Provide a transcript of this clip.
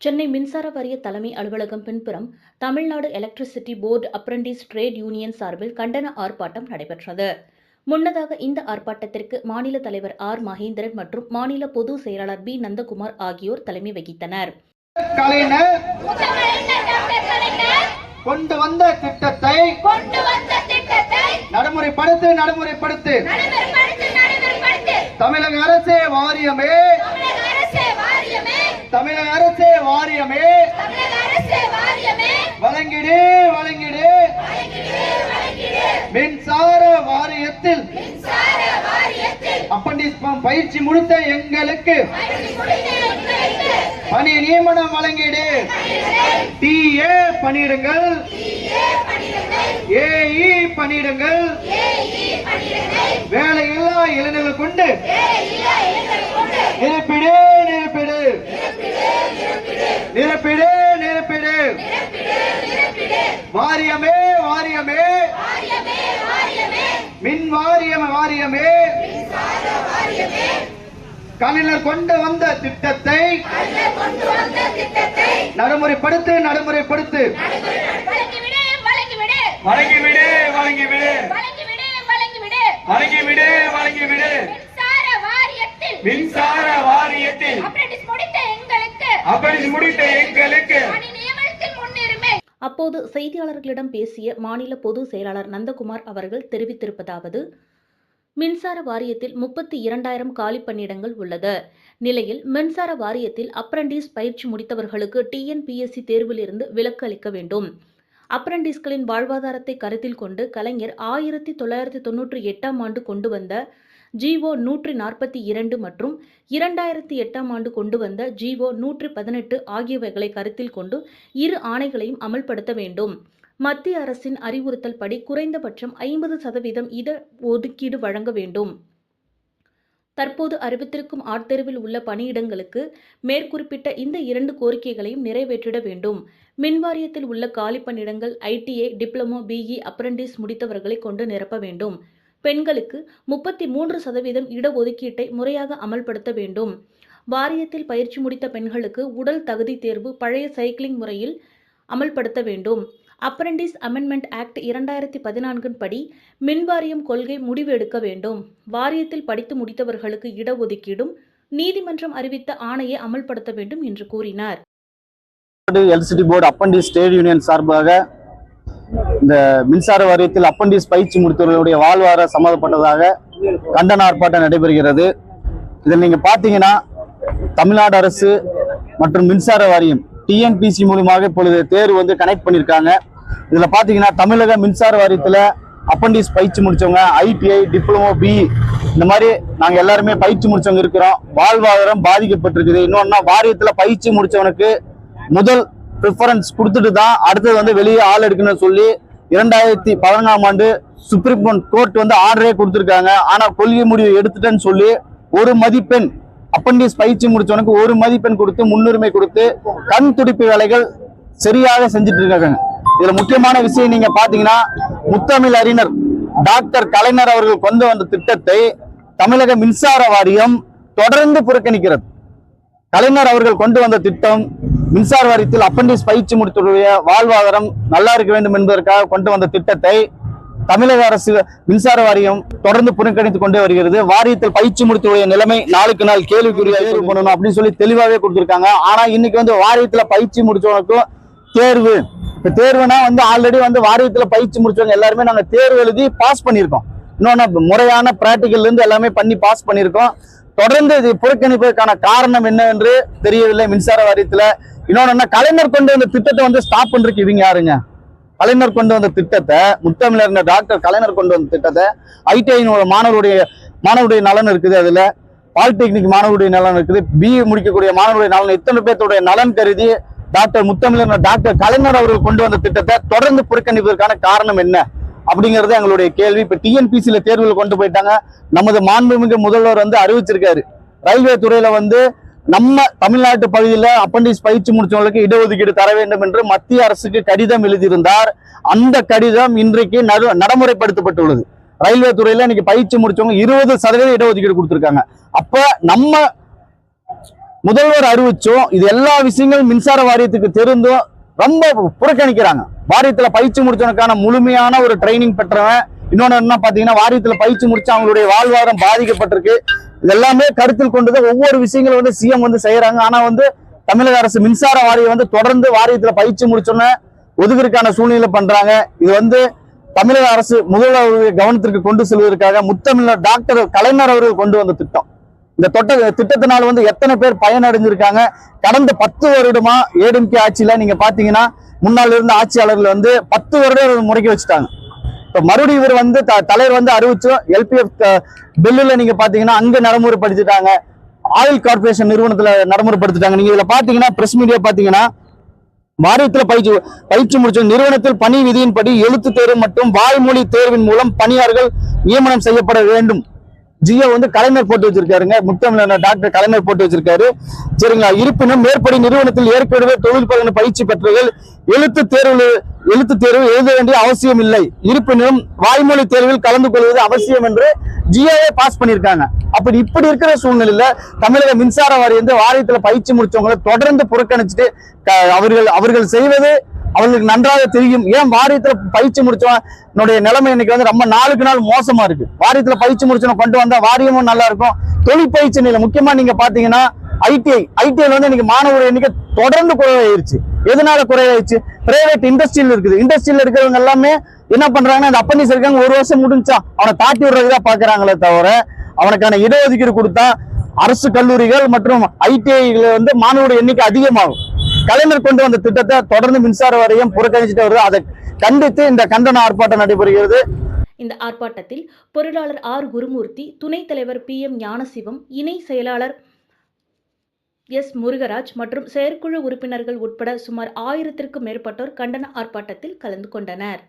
சென்னை மின்சார வாரிய தலைமை அலுவலகம் பின்புறம் Tamil Nadu electricity board apprentice trade union சார்பில் கண்டன ஆர்ப்பாட்டம் நடைபெற்றது. முன்னதாக இந்த ஆர்ப்பாட்டத்திற்கு மாநில தலைவர் ஆர் மகேந்திரன் மற்றும் மாநில பொதுச் செயலாளர் பி நந்தகுமார் ஆகியோர் தலைமை வகித்தனர். கொண்டு வந்த திட்டத்தை கொண்டு வந்த திட்டத்தை நடைமுறைப்படுத்து நடைமுறைப்படுத்து. தமிழக அரசே வாரியமே தமிழக அரசே வாரியமே. வழங்கிடு வழங்கிடு. மின்சார வாரியத்தில். அப்பண்டிஸ் பயிற்சி முடித்த எங்களுக்கு. பணி நியமனம் வழங்கிடு. டிஏ பணியிடங்கள். ஏஇ பணியிடங்கள். வேலையில்லா இளைஞர்கள் கொண்டு. நிரப்பிடு நிரப்பிடு. நிரப்பிடு நிரப்பிடு. வாரியமே வாரியமே. மின் வாரியம வாரியமே. கலைஞர் கொண்டு வந்த திட்டத்தை நடைமுறைப்படுத்து நடைமுறைப்படுத்து. வழங்கிவிடு வழங்கிவிடு. வழங்கிவிடு வழங்கிவிடு. மின்சார வாரியத்தில். அப்படி முடித்த எங்களுக்கு அப்போது செய்தியாளர்களிடம் பேசிய மாநில பொதுச் செயலாளர் நந்தகுமார் அவர்கள் தெரிவித்திருப்பதாவது மின்சார வாரியத்தில் முப்பத்தி இரண்டாயிரம் காலி பணியிடங்கள் உள்ளது. நிலையில் மின்சார வாரியத்தில் அப்ரண்டிஸ் பயிற்சி முடித்தவர்களுக்கு டிஎன்பிஎஸ்சி தேர்விலிருந்து விலக்கு அளிக்க வேண்டும். அப்ரண்டிஸ்களின் வாழ்வாதாரத்தை கருத்தில் கொண்டு கலைஞர் ஆயிரத்தி தொள்ளாயிரத்தி தொன்னூற்றி எட்டாம் ஆண்டு கொண்டு வந்த ஜிஓ நூற்றி நாற்பத்தி இரண்டு மற்றும் இரண்டாயிரத்தி எட்டாம் ஆண்டு கொண்டு வந்த ஜிஓ நூற்றி பதினெட்டு ஆகியவைகளை கருத்தில் கொண்டு இரு ஆணைகளையும் அமல்படுத்த வேண்டும். மத்திய அரசின் அறிவுறுத்தல் படி குறைந்தபட்சம் ஐம்பது சதவீதம் இட ஒதுக்கீடு வழங்க வேண்டும். தற்போது அறிவித்திருக்கும் ஆட்தெருவில் உள்ள பணியிடங்களுக்கு மேற்குறிப்பிட்ட இந்த இரண்டு கோரிக்கைகளையும் நிறைவேற்றிட வேண்டும். மின்வாரியத்தில் உள்ள காலி பணியிடங்கள் ஐடிஐ டிப்ளமோ பிஇ அப்ரண்டிஸ் முடித்தவர்களை கொண்டு நிரப்ப வேண்டும். பெண்களுக்கு முப்பத்தி மூன்று சதவீதம் இடஒதுக்கீட்டை முறையாக அமல்படுத்த வேண்டும். வாரியத்தில் பயிற்சி முடித்த பெண்களுக்கு உடல் தகுதி தேர்வு பழைய சைக்கிளிங் முறையில் அமல்படுத்த வேண்டும். அப்ரண்டிஸ் அமெண்ட்மெண்ட் ஆக்ட் இரண்டாயிரத்தி பதினான்கின் படி மின்வாரியம் கொள்கை முடிவு எடுக்க வேண்டும். வாரியத்தில் படித்து முடித்தவர்களுக்கு இடஒதுக்கீடும் நீதிமன்றம் அறிவித்த ஆணையை அமல்படுத்த வேண்டும் என்று கூறினார். LCD board apprentice state union சார்பாக இந்த மின்சார வாரியத்தில் அப்பண்டிஸ் பயிற்சி முடித்தவர்களுடைய வாழ்வார சம்மந்தப்பட்டதாக கண்டன ஆர்ப்பாட்டம் நடைபெறுகிறது. இதில் நீங்கள் பார்த்தீங்கன்னா தமிழ்நாடு அரசு மற்றும் மின்சார வாரியம் டிஎன்பிசி மூலியமாக இப்பொழுது தேர்வு வந்து கனெக்ட் பண்ணியிருக்காங்க. இதில் பார்த்தீங்கன்னா தமிழக மின்சார வாரியத்தில் அப்பண்டிஸ் பயிற்சி முடித்தவங்க ஐடிஐ டிப்ளமோ பி இந்த மாதிரி நாங்கள் எல்லாருமே பயிற்சி முடித்தவங்க இருக்கிறோம். வாழ்வாதாரம் பாதிக்கப்பட்டிருக்குது. இன்னொன்னா வாரியத்தில் பயிற்சி முடித்தவனுக்கு முதல் ப்ரிஃபரன்ஸ் கொடுத்துட்டு தான் அடுத்தது வந்து வெளியே ஆள் எடுக்கணும்னு சொல்லி இரண்டாயிரத்தி பதினொன்றாம் ஆண்டு சுப்ரீம் கோர்ட் வந்து ஆர்டரே கொடுத்துருக்காங்க. ஆனால் கொள்கை முடிவு எடுத்துட்டேன்னு சொல்லி ஒரு மதிப்பெண் அப்பண்டிஸ் பயிற்சி முடிச்சவனுக்கு ஒரு மதிப்பெண் கொடுத்து முன்னுரிமை கொடுத்து கண் துடிப்பு வேலைகள் சரியாக செஞ்சுட்டு இருக்காங்க. இதுல முக்கியமான விஷயம் நீங்க பாத்தீங்கன்னா முத்தமிழ் அறிஞர் டாக்டர் கலைஞர் அவர்கள் கொண்டு வந்த திட்டத்தை தமிழக மின்சார வாரியம் தொடர்ந்து புறக்கணிக்கிறது. கலைஞர் அவர்கள் கொண்டு வந்த திட்டம் மின்சார வாரியத்தில் அப்பண்டிஸ் பயிற்சி முடித்தவருடைய வாழ்வாதாரம் நல்லா இருக்க வேண்டும் என்பதற்காக கொண்டு வந்த திட்டத்தை தமிழக அரசு மின்சார வாரியம் தொடர்ந்து புறக்கணித்துக் கொண்டே வருகிறது. வாரியத்தில் பயிற்சி முடித்தவருடைய நிலைமை நாளுக்கு நாள் கேள்விக்குரிய பண்ணணும் அப்படின்னு சொல்லி தெளிவாகவே கொடுத்திருக்காங்க. ஆனா இன்னைக்கு வந்து வாரியத்துல பயிற்சி முடிச்சவனுக்கும் தேர்வு. இப்ப தேர்வுனா வந்து ஆல்ரெடி வந்து வாரியத்துல பயிற்சி முடிச்சவங்க எல்லாருமே நாங்க தேர்வு எழுதி பாஸ் பண்ணியிருக்கோம். இன்னொன்னு முறையான பிராக்டிகல்ல இருந்து எல்லாமே பண்ணி பாஸ் பண்ணியிருக்கோம். தொடர்ந்து இது புறக்கணிப்பதற்கான காரணம் என்ன என்று தெரியவில்லை. மின்சார வாரியத்துல இன்னொன்னு என்ன கலைஞர் கொண்டு வந்த திட்டத்தை வந்து ஸ்டாப் பண்றதுக்கு இவங்க யாருங்க? கலைஞர் கொண்டு வந்த திட்டத்தை முத்தமிழர் டாக்டர் கலைஞர் கொண்டு வந்த திட்டத்தை ஐடிஐ மாணவருடைய மாணவருடைய நலன் இருக்குது அதுல. பாலிடெக்னிக் மாணவருடைய நலன் இருக்குது. பிஏ முடிக்கக்கூடிய மாணவருடைய நலன் இத்தனை பேர்த்துடைய நலன் கருதி டாக்டர் முத்தமிழர் டாக்டர் கலைஞர் அவர்கள் கொண்டு வந்த திட்டத்தை தொடர்ந்து புறக்கணிப்பதற்கான காரணம் என்ன? அப்படிங்கிறது எங்களுடைய கேள்வி. இப்ப டிஎன்பிசியில தேர்வுகள் கொண்டு போயிட்டாங்க. நமது மாண்புமிகு முதல்வர் வந்து அறிவிச்சிருக்காரு. ரயில்வே துறையில வந்து நம்ம தமிழ்நாட்டு பகுதியில அப்பண்டிஸ் பயிற்சி முடிச்சவங்களுக்கு இடஒதுக்கீடு தர வேண்டும் என்று மத்திய அரசுக்கு கடிதம் எழுதியிருந்தார். அந்த கடிதம் இன்றைக்கு நடு நடைமுறைப்படுத்தப்பட்டுள்ளது. ரயில்வே துறையில இன்னைக்கு பயிற்சி முடிச்சவங்க இருபது சதவீத இடஒதுக்கீடு கொடுத்துருக்காங்க. அப்ப நம்ம முதல்வர் அறிவிச்சோம் இது எல்லா விஷயங்களும் மின்சார வாரியத்துக்கு தெரிந்தும் ரொம்ப புறக்கணிக்கிறாங்க. வாரியத்துல பயிற்சி முடிச்சவனுக்கான முழுமையான ஒரு ட்ரைனிங் பெற்றவன். இன்னொன்னு என்ன பாத்தீங்கன்னா வாரியத்தில் பயிற்சி முடிச்சு அவங்களுடைய வாழ்வாதாரம் பாதிக்கப்பட்டிருக்கு. இதெல்லாமே கருத்தில் கொண்டுதான் ஒவ்வொரு விஷயங்களும் வந்து சிஎம் வந்து செய்யறாங்க. ஆனா வந்து தமிழக அரசு மின்சார வாரியம் வந்து தொடர்ந்து வாரியத்துல பயிற்சி முடிச்சோன்னே ஒதுக்கிற்கான சூழ்நிலை பண்றாங்க. இது வந்து தமிழக அரசு முதல்வர் கவனத்திற்கு கொண்டு செல்வதற்காக முத்தமிழர் டாக்டர் கலைஞர் அவர்கள் கொண்டு வந்த திட்டம். இந்த தொட்ட திட்டத்தினால் வந்து எத்தனை பேர் பயனடைஞ்சிருக்காங்க? கடந்த பத்து வருடமா ஏடிஎம்கே ஆட்சியில நீங்க பாத்தீங்கன்னா முன்னாள் இருந்த ஆட்சியாளர்கள் வந்து பத்து வருடம் முறைக்கு வச்சுட்டாங்க. மறுபடியும் இவர் வந்து த- தலைவர் வந்து அறிவிச்சோம் எல்பிஎஃப் பில்லுல நீங்க பாத்தீங்கன்னா அங்க நடைமுறைப்படுத்திட்டாங்க. ஆயில் கார்பரேஷன் நிறுவனத்துல நடைமுறைப்படுத்திட்டாங்க. நீங்க இதுல பாத்தீங்கன்னா பிரஸ் மீடியா பாத்தீங்கன்னா வாரியத்தில் பயிற்சி பயிற்சி முடிச்ச நிறுவனத்தில் பணி விதியின்படி எழுத்து தேர்வு மற்றும் வாய்மொழி தேர்வின் மூலம் பணியாளர்கள் நியமனம் செய்யப்பட வேண்டும். ஜியோ வந்து கலைஞர் போட்டு வச்சிருக்காருங்க. முத்தமிழர் டாக்டர் கலைஞர் போட்டு வச்சிருக்காரு. சரிங்களா? இருப்பினும் மேற்படி நிறுவனத்தில் ஏற்கனவே தொழில் பயிற்சி பெற்றவர்கள் எழுத்து தேர்வு எழுத்து தேர்வு எழுத வேண்டிய அவசியம் இல்லை. இருப்பினும் வாய்மொழி தேர்வில் கலந்து கொள்வது அவசியம் என்று ஜிஏ பாஸ் பண்ணியிருக்காங்க. அப்படி இப்படி இருக்கிற சூழ்நிலையில தமிழக மின்சார வாரியம் வந்து வாரியத்துல பயிற்சி முடிச்சவங்களை தொடர்ந்து புறக்கணிச்சுட்டு அவர்கள் அவர்கள் செய்வது அவர்களுக்கு நன்றாக தெரியும். ஏன் வாரியத்துல பயிற்சி முடிச்சவனுடைய நிலைமை இன்னைக்கு வந்து ரொம்ப நாளுக்கு நாள் மோசமா இருக்கு. வாரியத்துல பயிற்சி முடிச்சவன் கொண்டு வந்தா வாரியமும் நல்லா இருக்கும். தொழிற்பயிற்சி நிலை முக்கியமா நீங்க பாத்தீங்கன்னா ஐடிஐ ஐடிஐல வந்து இன்னைக்கு மாணவர் எண்ணிக்கை தொடர்ந்து குறைவாயிருச்சு. எதனால குறைவாயிருச்சு பிரைவேட் இண்டஸ்ட்ரியில் இருக்குது. இண்டஸ்ட்ரியில் இருக்கிறவங்க எல்லாமே என்ன பண்றாங்கன்னா அந்த அப்பனிஸ் இருக்காங்க ஒரு வருஷம் முடிஞ்சா அவனை தாட்டி விடுறதுதான் பாக்குறாங்களே தவிர அவனுக்கான இடஒதுக்கீடு கொடுத்தா அரசு கல்லூரிகள் மற்றும் ஐடிஐகள் வந்து மாணவருடைய எண்ணிக்கை அதிகமாகும். கலைஞர் கொண்டு வந்த திட்டத்தை தொடர்ந்து மின்சார வாரியம் புறக்கணிச்சுட்டு வருது. அதை கண்டித்து இந்த கண்டன ஆர்ப்பாட்டம் நடைபெறுகிறது. இந்த ஆர்ப்பாட்டத்தில் பொருளாளர் ஆர் குருமூர்த்தி துணைத் தலைவர் பி எம் ஞானசிவம் இணை செயலாளர் எஸ் முருகராஜ் மற்றும் செயற்குழு உறுப்பினர்கள் உட்பட சுமார் ஆயிரத்திற்கும் மேற்பட்டோர் கண்டன ஆர்ப்பாட்டத்தில் கலந்து கொண்டனர்.